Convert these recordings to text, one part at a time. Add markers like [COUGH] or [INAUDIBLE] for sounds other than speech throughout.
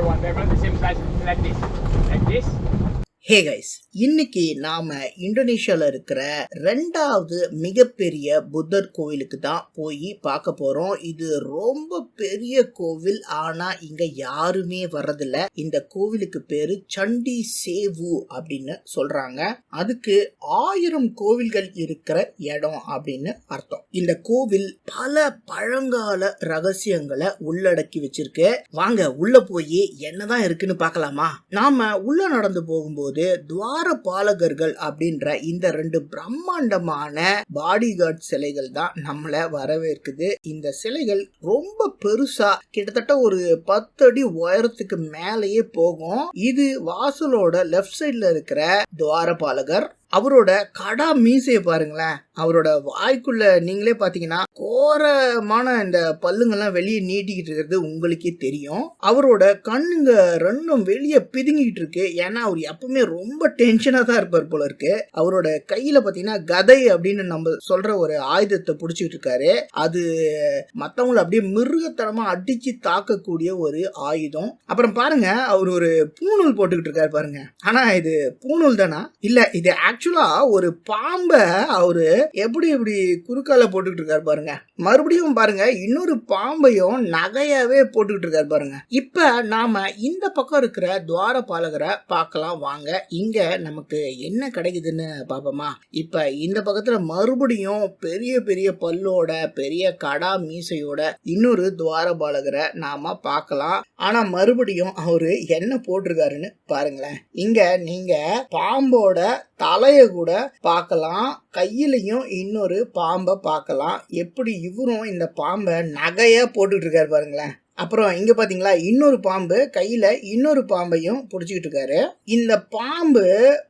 one. They're about the same size like this. Hey guys இன்னைக்கு நாம இந்தோனேஷியால இருக்கிற ரெண்டாவது மிகப்பெரிய புத்தர் கோவிலுக்கு தான் போய் பார்க்க போறோம். இது ரொம்ப பெரிய கோவில் ஆனா இங்க யாருமே வர்றதில்ல. இந்த கோவிலுக்கு பேரு சண்டி சேவு அப்படின்னு சொல்றாங்க. அதுக்கு ஆயிரம் கோவில்கள் இருக்கிற இடம் அப்படின்னு அர்த்தம். இந்த கோவில் பல பழங்கால ரகசியங்களை உள்ளடக்கி வச்சிருக்கு. வாங்க உள்ள போய் என்னதான் இருக்குன்னு பார்க்கலாமா? நாம உள்ள நடந்து போகும்போது துவார பாலகர்கள் அப்படின்ற இந்த ரெண்டு பிரம்மாண்டமான பாடிகார்ட் சிலைகள் தான் நம்மள வரவேற்குது. இந்த சிலைகள் ரொம்ப பெருசா கிட்டத்தட்ட ஒரு பத்து அடி உயரத்துக்கு மேலேயே போகும். இது வாசலோட லெஃப்ட் சைட்ல இருக்கிற துவாரபாலகர் அவரோட கடா மீசையை பாருங்களேன். அவரோட வாய்க்குள்ள நீங்களே பாத்தீங்கன்னா கோரமான இந்த பல்லுங்கெல்லாம் வெளியே நீட்டிக்கிட்டு இருக்கிறது உங்களுக்கே தெரியும். அவரோட கண்ணுங்க ரெண்டும் வெளியே பிதுங்கிட்டு இருக்கு. ஏன்னா அவர் எப்பவுமே ரொம்ப டென்ஷனாக தான் இருப்பார் போல இருக்கு. அவரோட கையில பாத்தீங்கன்னா கதை அப்படின்னு நம்ம சொல்ற ஒரு ஆயுதத்தை பிடிச்சிட்டு இருக்காரு. அது மற்றவங்களை அப்படியே மிருகத்தனமா அடிச்சு தாக்கக்கூடிய ஒரு ஆயுதம். அப்புறம் பாருங்க அவர் ஒரு பூணூல் போட்டுக்கிட்டு இருக்காரு பாருங்க. ஆனா இது பூணூல் தானா? இல்ல இது ஆக்சுவலா ஒரு பாம்பை அவரு எப்படி இப்படி குறுக்கால போட்டுக்கிட்டு இருக்காரு பாருங்க. மறுபடியும் பாருங்க இன்னொரு பாம்பையும் நகையாவே போட்டுக்கிட்டு இருக்காரு பாருங்க. இப்ப நாம இந்த பக்கம் இருக்கிற துவாரபாலகரை பார்க்கலாம் வாங்க. இங்க நமக்கு என்ன கிடைக்குதுன்னு பாப்போமா இப்ப இந்த பக்கத்துல மறுபடியும் பெரிய பெரிய பல்லோட பெரிய கடா மீசையோட இன்னொரு துவாரபாலகரை நாம பார்க்கலாம். ஆனா மறுபடியும் அவரு என்ன போட்டிருக்காருன்னு பாருங்களேன். இங்க நீங்க பாம்போட தலை நாயை கூட பார்க்கலாம் கையிலையும் இன்னொரு பாம்பை பார்க்கலாம் எப்படி இவரும் இந்த பாம்பை நகையா போட்டுட்டு இருக்காரு பாருங்களேன். அப்புறம் இங்க பாத்தீங்களா இன்னொரு பாம்பு கையில இன்னொரு பாம்பையும் பிடிச்சிக்கிட்டு இருக்காரு இந்த பாம்பு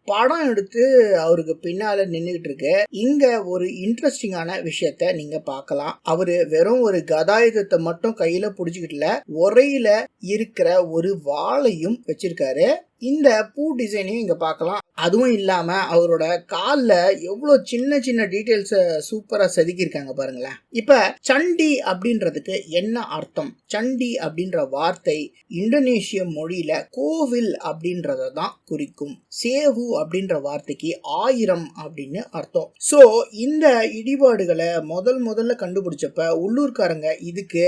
படம் எடுத்து அவருக்கு பின்னால நின்றுகிட்டு இருக்கு இங்க ஒரு இன்ட்ரெஸ்டிங்கான விஷயத்த நீங்க பார்க்கலாம் அவரு வெறும் ஒரு கதாயுதத்தை மட்டும் கையில பிடிச்சிக்கிட்டுல உரையில இருக்கிற ஒரு வாளையும் வச்சிருக்காரு. இந்த பூ டிசைனையும் இங்கே பார்க்கலாம். அதுவும் இல்லாமல் அவரோட காலில் எவ்வளோ சின்ன சின்ன டீட்டெயில்ஸை சூப்பராக செதுக்கியிருக்காங்க பாருங்களேன். இப்போ சண்டி அப்படின்றதுக்கு என்ன அர்த்தம்? சண்டி அப்படின்ற வார்த்தை இந்தோனேஷிய மொழியில் கோவில் அப்படின்றத தான் குறிக்கும். சேவு அப்படின்ற வார்த்தைக்கு ஆயிரம் அப்படின்னு அர்த்தம். ஸோ இந்த இடிபாடுகளை முதல் முதல்ல கண்டுபிடிச்சப்ப உள்ளூர்காரங்க இதுக்கு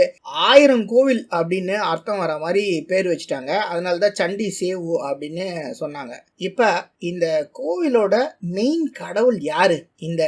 ஆயிரம் கோவில் அப்படின்னு அர்த்தம் வர மாதிரி பேர் வச்சுட்டாங்க. அதனால தான் சண்டி சேவு அப்படின்னு அப்படின்னு சொன்னாங்க. இப்ப இந்த கோவிலோட மெயின் கடவுள் யாரு? இந்த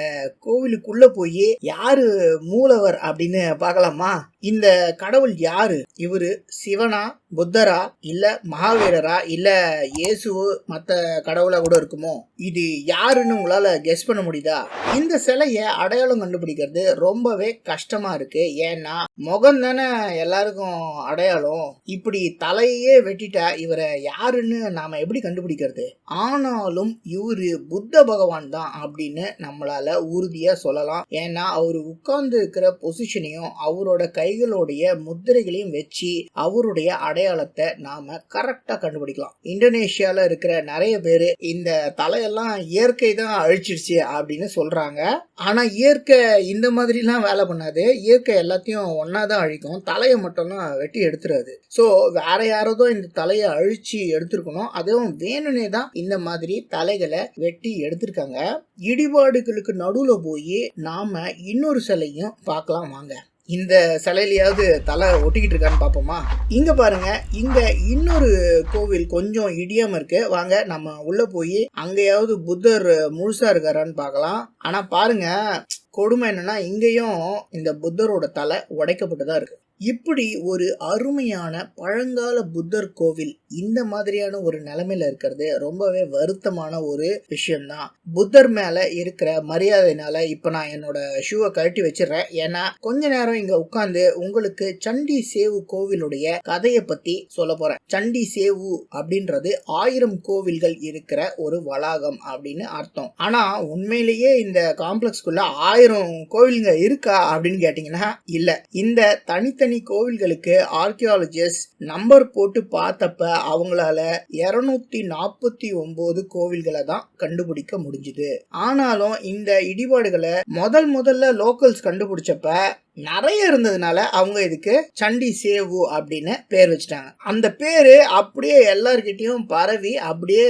கோவிலுக்குள்ள போய் யாரு மூலவர் அப்படின்னு பார்க்கலாமா? இந்த கடவுள் யாரு? இவரு சிவனா புத்தரா இல்ல மகாவீரரா இல்ல இயேசு மத்த கடவுளா கூட இருக்குமோ? இது யாருன்னு உங்களால கெஸ் பண்ண முடியுதா? இந்த சிலைய அடையாளம் கண்டுபிடிக்கிறது ரொம்பவே கஷ்டமா இருக்கு. ஏன்னா முகம் தானே எல்லாருக்கும் அடையாளம். இப்படி தலையே வெட்டிட்டா இவரை யாருன்னு நாம எப்படி கண்டுபிடிக்கிறது? ஆனாலும் இவரு புத்த பகவான் தான் அப்படின்னு நம்மளால உறுதியா சொல்லலாம். ஏன்னா அவர் உட்கார்ந்து இருக்கிற பொசிஷனையும் அவரோட கை கைகளுடைய முத்திரைகளையும் வச்சு அவருடைய அடையாளத்தை நாம கரெக்டா கண்டுபிடிக்கலாம். இந்தோனேஷியால இருக்கிற நிறைய பேர் இந்த தலையெல்லாம் இயற்கை தான் அழிச்சிருச்சு அப்படின்னு சொல்றாங்க. ஆனா இயற்கை இந்த மாதிரிலாம் வேலை பண்ணாது. இயற்கை எல்லாத்தையும் ஒன்னா தான் அழிக்கும். தலையை மட்டும்தான் வெட்டி எடுத்துறாது. ஸோ வேற யாரதோ இந்த தலையை அழிச்சு எடுத்திருக்கணும். அதுவும் வேணும்னே தான் இந்த மாதிரி தலைகளை வெட்டி எடுத்திருக்காங்க. இடிபாடுகளுக்கு நடுவுல போய் நாம இன்னொரு சிலையும் பார்க்கலாம் வாங்க. இந்த சிலையிலையாவது தலை ஒட்டிக்கிட்டு இருக்கான்னு பார்ப்போமா? இங்கே பாருங்க இங்கே இன்னொரு கோவில் கொஞ்சம் இடியாம இருக்கு. வாங்க நம்ம உள்ளே போய் அங்கேயாவது புத்தர் முழுசா இருக்காரான்னு பார்க்கலாம். ஆனால் பாருங்க கொடுமை என்னன்னா இங்கேயும் இந்த புத்தரோட தலை உடைக்கப்பட்டு தான் இருக்கு. இப்படி ஒரு அருமையான பழங்கால புத்தர் கோவில் இந்த மாதிரியான ஒரு நிலைமையில இருக்கிறது ரொம்பவே வருத்தமான ஒரு விஷயம்தான். புத்தர் மேல இருக்கிற மரியாதைனால இப்ப நான் என்னோட ஷூவை கழட்டி வச்சிடுறேன். ஏன்னா கொஞ்ச நேரம் இங்க உட்காந்து உங்களுக்கு சண்டி சேவு கோவிலுடைய கதையை பத்தி சொல்ல போறேன். சண்டி சேவு அப்படின்றது ஆயிரம் கோவில்கள் இருக்கிற ஒரு வளாகம் அப்படின்னு அர்த்தம். ஆனா உண்மையிலேயே இந்த காம்ப்ளெக்ஸ்குள்ள ஆயிரம் கோவிலுங்க இருக்கா அப்படின்னு கேட்டீங்கன்னா இல்ல. இந்த தனித்தனி தனித்தனி கோவில்களுக்கு ஆர்கியாலஜிஸ்ட் நம்பர் போட்டு பார்த்தப்ப அவங்களால இருநூத்தி நாற்பத்தி ஒன்பது கோவில்களை தான் கண்டுபிடிக்க முடிஞ்சுது. ஆனாலும் இந்த இடிபாடுகளை முதல் முதல்ல லோக்கல்ஸ் கண்டுபிடிச்சப்ப நிறைய இருந்ததுனால அவங்க இதுக்கு சண்டி சேவு அப்படின்னு பேர் வச்சுட்டாங்க. அந்த பேரு அப்படியே எல்லார்கிட்டயும் பரவி அப்படியே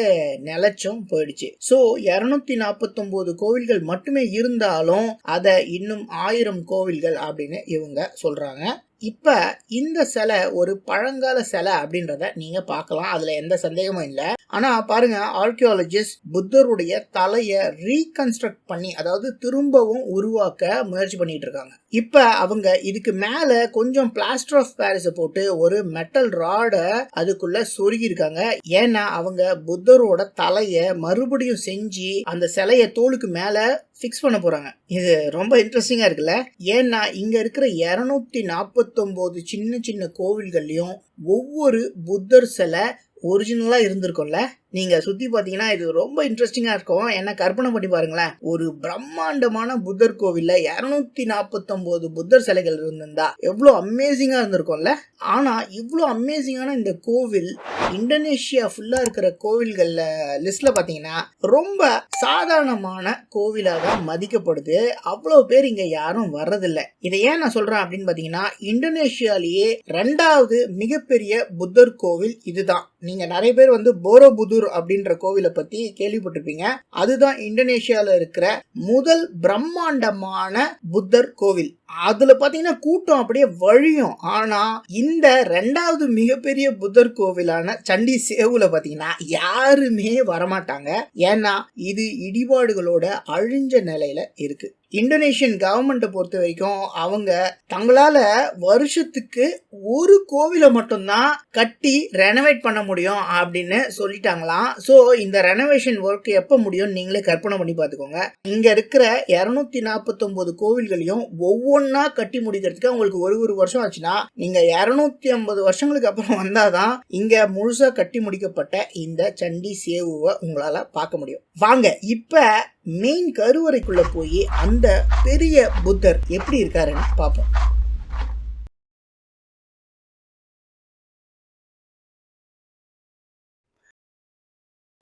நிலைச்சும் போயிடுச்சு. ஸோ இரநூத்தி நாற்பத்தொம்போது கோவில்கள் மட்டுமே இருந்தாலும் அதை இன்னும் ஆயிரம் கோவில்கள் அப்படின்னு இவங்க சொல்றாங்க. இப்போ இந்த சிலை ஒரு பழங்கால சிலை அப்படின்றத நீங்க பார்க்கலாம். அதுல எந்த சந்தேகமும் இல்லை. ஆனா பாருங்க ஆர்கியாலஜிஸ்ட் புத்தருடைய தலையை ரீகன்ஸ்ட்ரக்ட் பண்ணி அதாவது திரும்பவும் உருவாக்க முயற்சி பண்ணிட்டு இருக்காங்க. இப்போ அவங்க இதுக்கு மேலே கொஞ்சம் பிளாஸ்டர் ஆஃப் பாரிஸை போட்டு ஒரு மெட்டல் ராடை அதுக்குள்ள சொருகியிருக்காங்க. ஏன்னா அவங்க புத்தரோட தலையை மறுபடியும் செஞ்சு அந்த சிலையை தோலுக்கு மேலே ஃபிக்ஸ் பண்ண போகிறாங்க இது ரொம்ப இன்ட்ரெஸ்டிங்காக இருக்குல்ல? ஏன்னா இங்கே இருக்கிற இரநூத்தி நாற்பத்தொம்போது சின்ன சின்ன கோவில்கள்லையும் ஒவ்வொரு புத்தர் சிலை ஒரிஜினலாக இருந்திருக்கும்ல? நீங்க சுத்தி பாத்தீங்கன்னா இது ரொம்ப இன்ட்ரெஸ்டிங்கா இருக்கும். என்ன கற்பனை பண்ணி பாருங்களேன். ஒரு பிரம்மாண்டமான புத்தர் கோவில்ல இருநூத்தி நாற்பத்தொம்போது புத்தர் சிலைகள் இருந்திருந்தா எவ்வளவு அமேசிங்கா இருந்திருக்கும்ல? ஆனா இவ்வளோ அமேசிங்கான இந்த கோவில் இந்தோனேஷியா ஃபுல்லா இருக்கிற கோவில்கள்ல லிஸ்ட்ல பாத்தீங்கன்னா ரொம்ப சாதாரணமான கோவிலா தான் மதிக்கப்படுது. அவ்வளோ பேர் இங்க யாரும் வர்றதில்ல. இதை ஏன் நான் சொல்றேன் அப்படின்னு பாத்தீங்கன்னா இந்தோனேஷியாலேயே ரெண்டாவது மிகப்பெரிய புத்தர் கோவில் இதுதான். நீங்க நிறைய பேர் வந்து போரோபுதூர் அப்படின்ற கோவிலை பத்தி கேள்விப்பட்டிருப்பீங்க. அதுதான் இந்தோனேஷியால இருக்கிற முதல் பிரம்மாண்டமான புத்தர் கோவில். அதுல பாத்தீங்கன்னா கூட்டம் அப்படியே வழியும். ஆனா இந்த ரெண்டாவது மிகப்பெரிய புத்தர் கோவிலான சண்டி சேவுல பாத்தீங்கன்னா யாருமே வரமாட்டாங்க. ஏன்னா இது இடிபாடுகளோட அழிஞ்ச நிலையில இருக்கு. இந்தோனேஷியன் கவர்மெண்ட்டை பொறுத்த வரைக்கும் அவங்க தங்களால வருஷத்துக்கு ஒரு கோவிலை மட்டும்தான் கட்டி ரெனோவேட் பண்ண முடியும் அப்படின்னு சொல்லிட்டாங்களாம். ஸோ இந்த ரெனோவேஷன் ஒர்க் எப்போ முடியும் நீங்களே கற்பனை பண்ணி பார்த்துக்கோங்க. இங்கே இருக்கிற இரநூத்தி நாற்பத்தொம்போது கோவில்களையும் ஒவ்வொன்றா கட்டி முடிக்கிறதுக்கு உங்களுக்கு ஒரு ஒரு வருஷம் ஆச்சுன்னா நீங்கள் இரநூத்தி ஐம்பது வருஷங்களுக்கு அப்புறம் வந்தாதான் இங்கே முழுசாக கட்டி முடிக்கப்பட்ட இந்த சண்டி சேவுவை உங்களால் பார்க்க முடியும். வாங்க இப்போ மெயின் கருவறைக்குள்ள போய் அந்த பெரிய புத்தர் எப்படி இருக்காருன்னு பார்ப்போம்.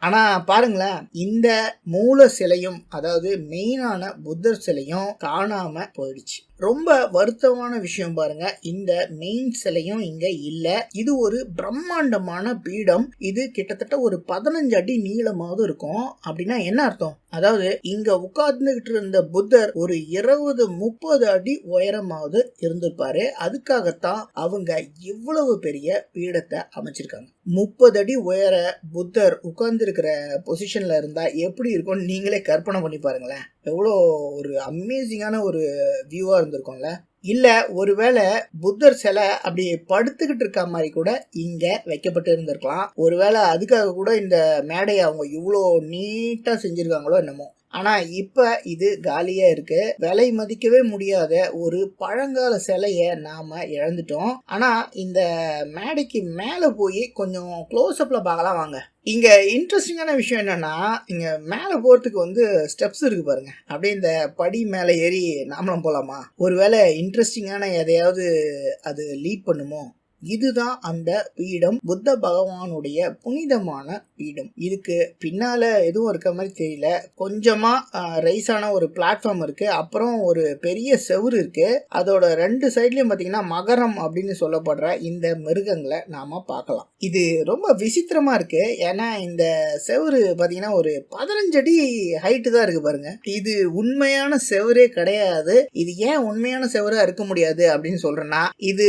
ஆனா பாருங்களேன் இந்த மூல சிலையும் அதாவது மெயினான புத்தர் சிலையும் காணாம போயிடுச்சு. ரொம்ப வருத்தமான விஷயம் பாருங்க இந்த மெயின் சிலையும் இங்க இல்ல. இது ஒரு பிரம்மாண்டமான பீடம். இது கிட்டத்தட்ட ஒரு பதினஞ்சு அடி நீளமாவது இருக்கும். அப்படின்னா என்ன அர்த்தம்? அதாவது இங்க உட்கார்ந்துகிட்டு இருந்த புத்தர் ஒரு இருபது முப்பது அடி உயரமாவது இருந்திருப்பாரு. அதுக்காகத்தான் அவங்க இவ்வளவு பெரிய பீடத்தை அமைச்சிருக்காங்க. முப்பது அடி உயர புத்தர் உட்கார்ந்துருக்கிற பொசிஷன்ல இருந்தா எப்படி இருக்கும்னு நீங்களே கற்பனை பண்ணி பாருங்களேன். எவ்வளோ ஒரு அமேசிங்கான ஒரு வியூவா இருந்திருக்கும்ல. இல்ல ஒருவேளை புத்தர் சிலை அப்படி படுத்துக்கிட்டு இருக்க மாதிரி கூட இங்க வைக்கப்பட்டு இருந்திருக்கலாம். ஒருவேளை அதுக்காக கூட இந்த மேடையை அவங்க இவ்வளோ நீட்டா செஞ்சிருக்காங்களோ என்னமோ. ஆனா இப்ப இது காலியா இருக்கு. விலை மதிக்கவே முடியாத ஒரு பழங்கால சிலைய நாம இழந்துட்டோம். ஆனா இந்த மேடைக்கு மேல போய் கொஞ்சம் க்ளோஸ் அப்ல பார்க்கலாம் வாங்க. இங்க இன்ட்ரெஸ்டிங்கான விஷயம் என்னன்னா இங்க மேல போறதுக்கு வந்து ஸ்டெப்ஸ் இருக்கு பாருங்க. அப்படியே இந்த படி மேல ஏறி நாமளும் போலாமா? ஒருவேளை இன்ட்ரெஸ்டிங்கான எதையாவது அது லீட் பண்ணுமோ? இதுதான் அந்த பீடம் புத்த பகவானுடைய புனிதமான பீடம். இதுக்கு பின்னால எதுவும் இருக்க மாதிரி தெரியல. கொஞ்சமா ரைஸான ஒரு பிளாட்ஃபார்ம் இருக்கு. அப்புறம் ஒரு பெரிய செவுரு இருக்கு. அதோட ரெண்டு சைட்லயும் பாத்தீங்கன்னா மகரம் அப்படின்னு சொல்லப்படுற இந்த மிருகங்களை நாம பார்க்கலாம். இது ரொம்ப விசித்திரமா இருக்கு. ஏன்னா இந்த செவுரு பாத்தீங்கன்னா ஒரு பதினஞ்சு அடி ஹைட்டு தான் இருக்கு பாருங்க. இது உண்மையான செவரே கிடையாது. இது ஏன் உண்மையான செவரா இருக்க முடியாது அப்படின்னு சொல்றேன்னா இது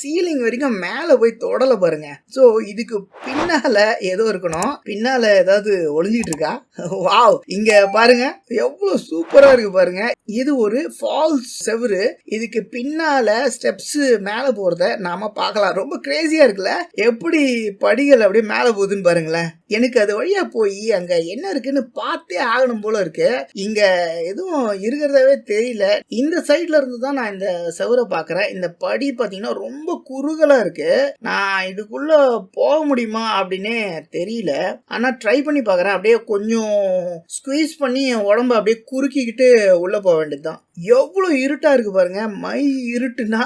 சீலிங் வரைக்கும் மேல போய் தொடல பாருங்க. சோ இதுக்கு பின்னால ஏதோ இருக்கணும். பின்னால ஏதாவது ஒளிஞ்சிட்டு இருக்கா? [LAUGHS] வாவ் இங்க பாருங்க. எவ்வளவு சூப்பரா இருக்கு பாருங்க. இது ஒரு ஃபால்ஸ் செவுரு. இதுக்கு பின்னால ஸ்டெப்ஸ் மேல போறத நாம பார்க்கலாம். ரொம்ப கிரேசியா இருக்குல்ல? எப்படி படிகள் அப்படியே மேல போகுதுன்னு பாருங்களேன். எனக்கு அது வழியா போய் அங்க என்ன இருக்குன்னு பார்த்தே ஆகணும் போல இருக்கு. இங்க எதுவும் இருக்கிறதாவே தெரியல. இந்த சைட்ல இருந்து தான் நான் இந்த செவரை பாக்குறேன் இந்த படி பாத்தீங்கன்னா ரொம்ப குறுகலா இருக்கு. நான் இதுக்குள்ள போக முடியுமா அப்படின்னே தெரியல. ஆனா ட்ரை பண்ணி பாக்குறேன் அப்படியே கொஞ்சம் ஸ்குவீஸ் பண்ணி என் உடம்ப அப்படியே குறுக்கிக்கிட்டு உள்ள போக வேண்டியதுதான். எவ்வளோ இருட்டா இருக்கு பாருங்க. மை இருட்டுனா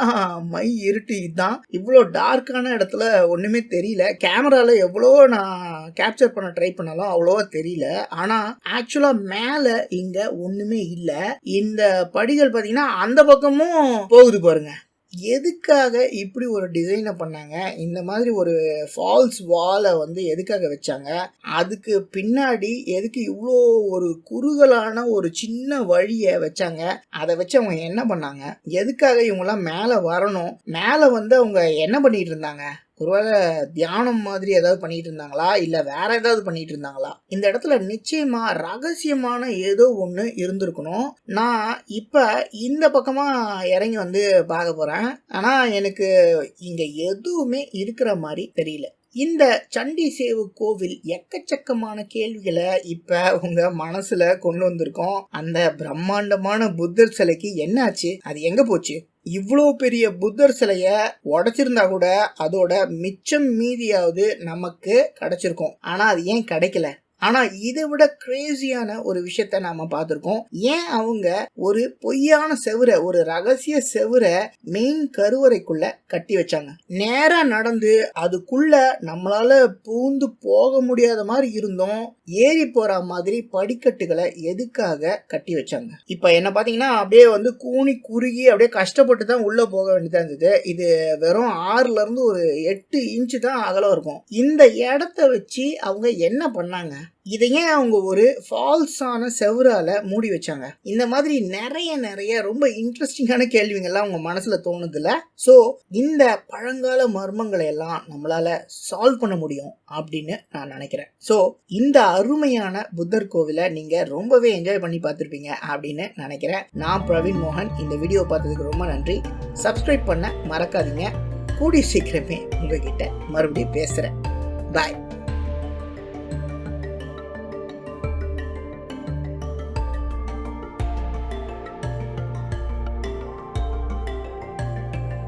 மை இருட்டு இதுதான் இவ்வளோ டார்க்கான இடத்துல ஒன்றுமே தெரியல. கேமரால எவ்வளோ நான் கேப்சர் பண்ண ட்ரை பண்ணாலும் அவ்வளோவா தெரியல. ஆனா ஆக்சுவலா மேல இங்க ஒண்ணுமே இல்லை. இந்த படிகள் பார்த்தீங்கன்னா அந்த பக்கமும் போகுது பாருங்க. எதுக்காக இப்படி ஒரு டிசைனை பண்ணாங்க? இந்த மாதிரி ஒரு ஃபால்ஸ் வாலை வந்து எதுக்காக வச்சாங்க? அதுக்கு பின்னாடி எதுக்கு இவ்வளோ ஒரு குறுகலான ஒரு சின்ன வழியை வச்சாங்க? அதை வச்சு அவங்க என்ன பண்ணாங்க? எதுக்காக இவங்கெல்லாம் மேலே வரணும்? மேலே வந்து அவங்க என்ன பண்ணிட்டு இருந்தாங்க? ஒருவேளை தியானம் மாதிரி ஏதாவது பண்ணிட்டு இருந்தாங்களா? இல்ல வேற ஏதாவது பண்ணிட்டு இருந்தாங்களா? இந்த இடத்துல நிச்சயமா ரகசியமான ஏதோ ஒண்ணு இருந்திருக்கணும். நான் இப்ப இந்த பக்கமா இறங்கி வந்து பார்க்க போறேன். ஆனா எனக்கு இங்க எதுவுமே இருக்கிற மாதிரி தெரியல. இந்த சண்டி சேவு கோவில் எக்கச்சக்கமான கேள்விகளை இப்ப உங்க மனசுல கொண்டு வந்திருக்கோம். அந்த பிரம்மாண்டமான புத்தர் சிலைக்கு என்னாச்சு? அது எங்க போச்சு? இவ்வளோ பெரிய புத்தர் சிலைய உடைச்சிருந்தா கூட அதோட மிச்சம் மீதியாவது நமக்கு கிடைச்சிருக்கும். ஆனா அது ஏன் கிடைக்கல? ஆனா இதை விட கிரேசியான ஒரு விஷயத்த நாம பார்த்துருக்கோம். ஏன் அவங்க ஒரு பொய்யான செவுரை ஒரு ரகசிய செவுரை மெயின் கருவறைக்குள்ள கட்டி வச்சாங்க? நேரா நடந்து அதுக்குள்ள நம்மளால பூந்து போக முடியாத மாதிரி இருந்தோம். ஏறி போற மாதிரி படிக்கட்டுகளை எதுக்காக கட்டி வச்சாங்க? இப்ப என்ன பாத்தீங்கன்னா அப்படியே வந்து கூனி குறுகி அப்படியே கஷ்டப்பட்டு தான் உள்ள போக வேண்டியதா இருந்தது. இது வெறும் ஆறுல இருந்து ஒரு எட்டு இன்ச்சு தான் அகலம் இருக்கும். இந்த இடத்த வச்சு அவங்க என்ன பண்ணாங்க? இதை ஏன் அவங்க ஒரு ஃபால்ஸான செவரால மூடி வச்சாங்க. இந்த மாதிரி நிறைய நிறைய ரொம்ப இன்ட்ரெஸ்டிங்கான கேள்விங்கள்லாம் அவங்க மனசுல தோணுதுல. ஸோ இந்த பழங்கால மர்மங்களை எல்லாம் நம்மளால சால்வ் பண்ண முடியும் அப்படின்னு நான் நினைக்கிறேன். ஸோ இந்த அருமையான புத்தர் கோவிலை நீங்க ரொம்பவே என்ஜாய் பண்ணி பார்த்துருப்பீங்க அப்படின்னு நினைக்கிறேன். நான் பிரவீன் மோகன். இந்த வீடியோ பார்த்ததுக்கு ரொம்ப நன்றி. சப்ஸ்கிரைப் பண்ண மறக்காதீங்க. கூடிய சீக்கிரமே உங்ககிட்ட மறுபடியும் பேசுறேன். பாய்